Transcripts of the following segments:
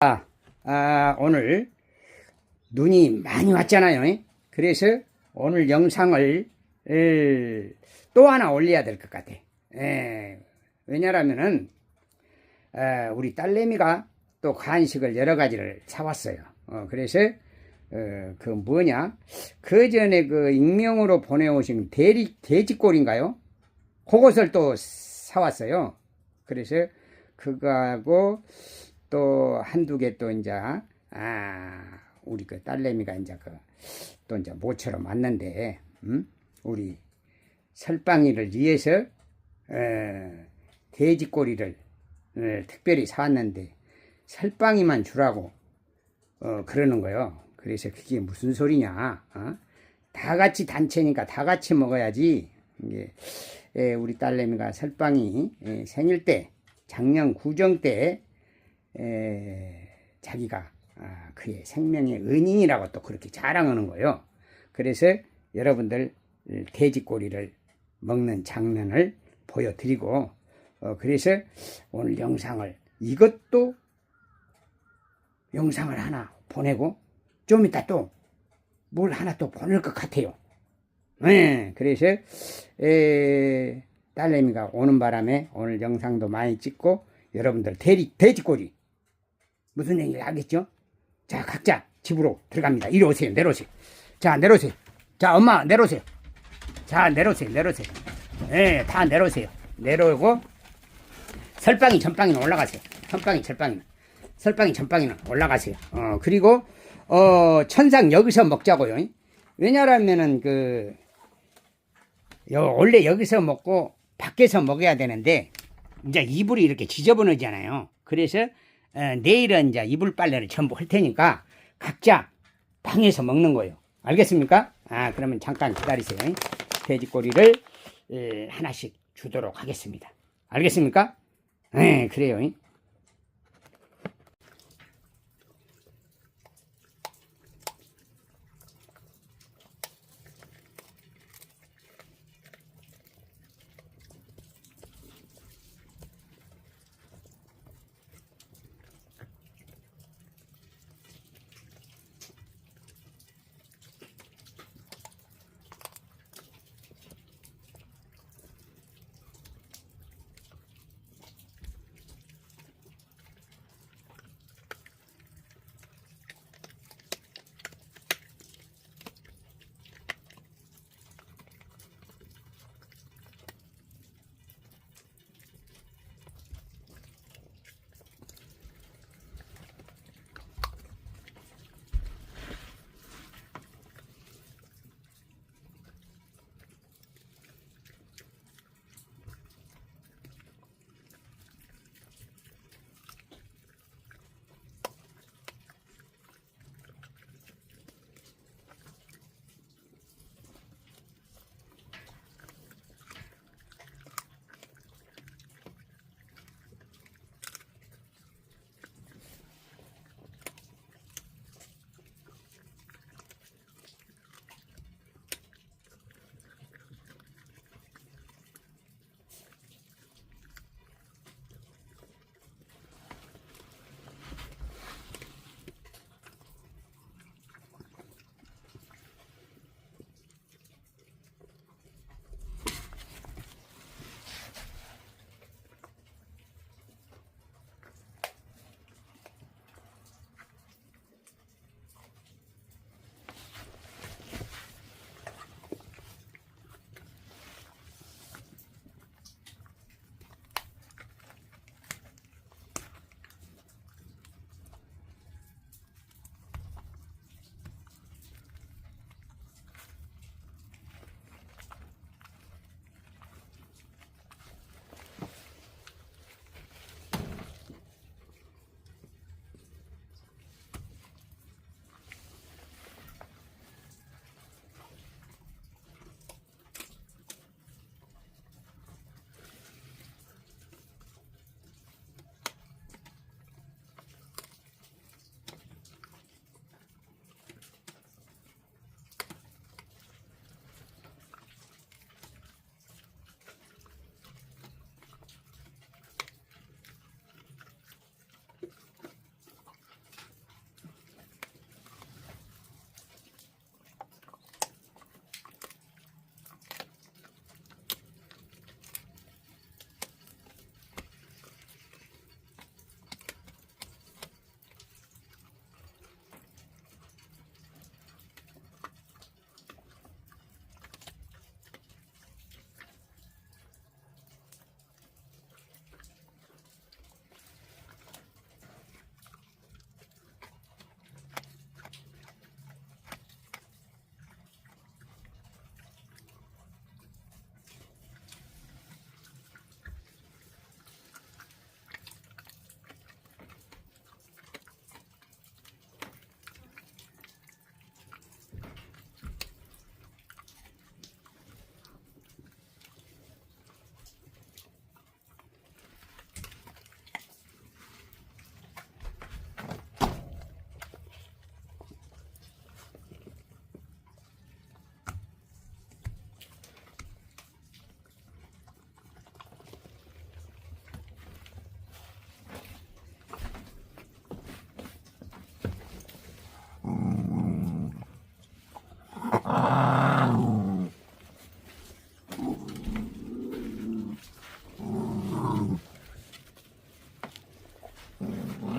아, 아, 오늘 눈이 많이 왔잖아요. 그래서 오늘 영상을 에, 또 하나 올려야 될 것 같아. 예, 왜냐하면은 에, 우리 딸내미가 또 간식을 여러 가지를 사왔어요. 어, 그래서 어, 그 뭐냐 그 전에 그 익명으로 보내오신 대리 돼지골인가요? 그것을 또 사왔어요. 그래서 그거하고 또 한두 개 또 이제 아 우리 그 딸내미가 이제 그또 이제 모처럼 왔는데 음? 우리 설방이를 위해서 어, 돼지꼬리를 어, 특별히 사왔는데 설방이만 주라고 어, 그러는 거요. 그래서 그게 무슨 소리냐? 어? 다 같이 단체니까 다 같이 먹어야지. 이게 에, 우리 딸내미가 설방이 에, 생일 때 작년 구정 때 에, 자기가 아, 그의 생명의 은인이라고 또 그렇게 자랑하는 거예요. 그래서 여러분들 돼지꼬리를 먹는 장면을 보여드리고 어, 그래서 오늘 영상을 이것도 영상을 하나 보내고 좀 이따 또 뭘 하나 또 보낼 것 같아요. 네, 그래서 에, 딸내미가 오는 바람에 오늘 영상도 많이 찍고 여러분들 돼지, 돼지꼬리 무슨 얘기를 알겠죠? 자 각자 집으로 들어갑니다. 이리 오세요. 내려오세요. 자 내려오세요. 자 엄마 내려오세요. 자 내려오세요. 내려오세요. 네, 다 내려오세요. 내려오고 설방이 전방이는 올라가세요. 선방이 절방이는 설방이 전방이는 올라가세요. 어 그리고 어 천상 여기서 먹자고요. 왜냐하면은 그 요, 원래 여기서 먹고 밖에서 먹어야 되는데 이제 이불이 이렇게 지저분하잖아요. 그래서 어, 내일은 이제 이불 빨래를 전부 할 테니까 각자 방에서 먹는 거예요. 알겠습니까? 아 그러면 잠깐 기다리세요. 돼지꼬리를 에, 하나씩 주도록 하겠습니다. 알겠습니까? 네, 그래요.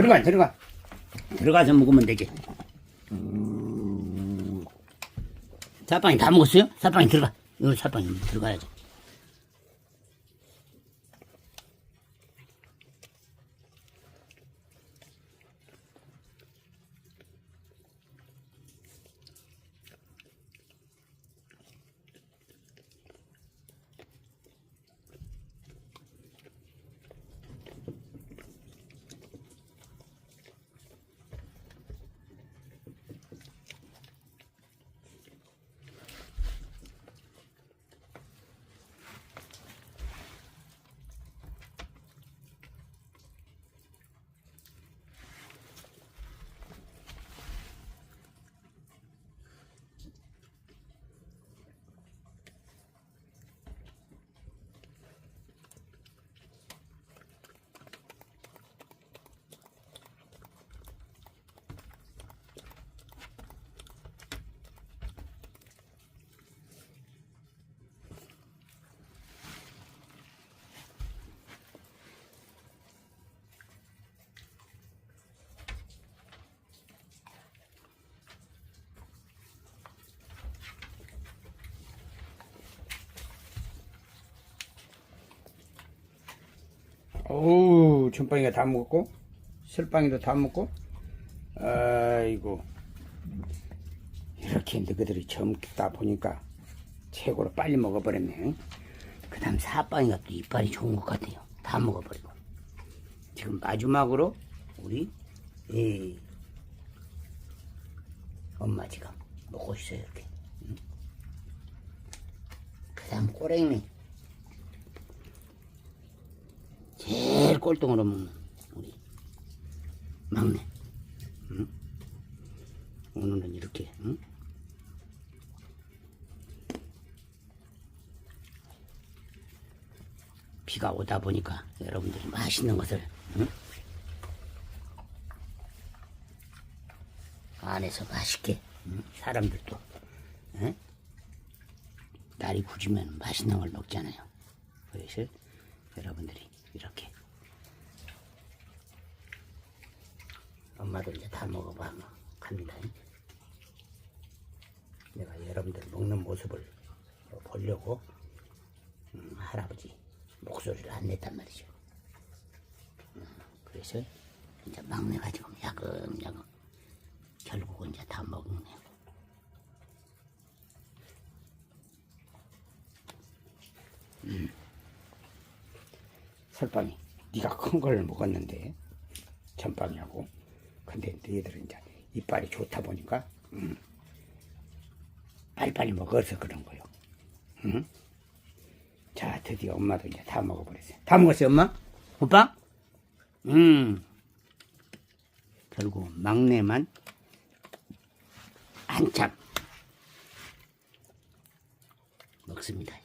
들어가, 들어가. 들어가서 먹으면 되지. 음. 사빵이 다 먹었어요? 사빵이 들어가. 이거 사빵이 들어가야지. 어우, 전빵이가 다 먹었고, 설빵이도 다 먹고, 아이고. 이렇게 너희들이 젊다 보니까 최고로 빨리 먹어버렸네. 그 다음 사빵이가 또 이빨이 좋은 것 같아요. 다 먹어버리고. 지금 마지막으로 우리, 이, 엄마 지금 먹고 있어요, 이렇게. 응? 그 다음 꼬랭이. 제일 꼴등으로 먹는 우리 막내. 응? 오늘은 이렇게. 응? 비가 오다 보니까 여러분들이 맛있는 것을 응? 안에서 맛있게 응? 사람들도 응? 날이 굳으면 맛있는 걸 먹잖아요. 그래서 여러분들이 이렇게 엄마도 이제 다 먹어봐 갑니다. 내가 여러분들 먹는 모습을 보려고 음, 할아버지 목소리를 안 냈단 말이죠. 음, 그래서 이제 막내가 지금 야금야금 결국은 이제 다 먹네요. 설빵이 네가 큰 걸 먹었는데 전빵이하고 근데 너희들은 이제 이빨이 좋다 보니까 음, 빨리빨리 먹어서 그런 거요. 음? 자 드디어 엄마도 이제 다 먹어버렸어요. 다 먹었어요 엄마? 오빠? 음 결국 막내만 한참 먹습니다.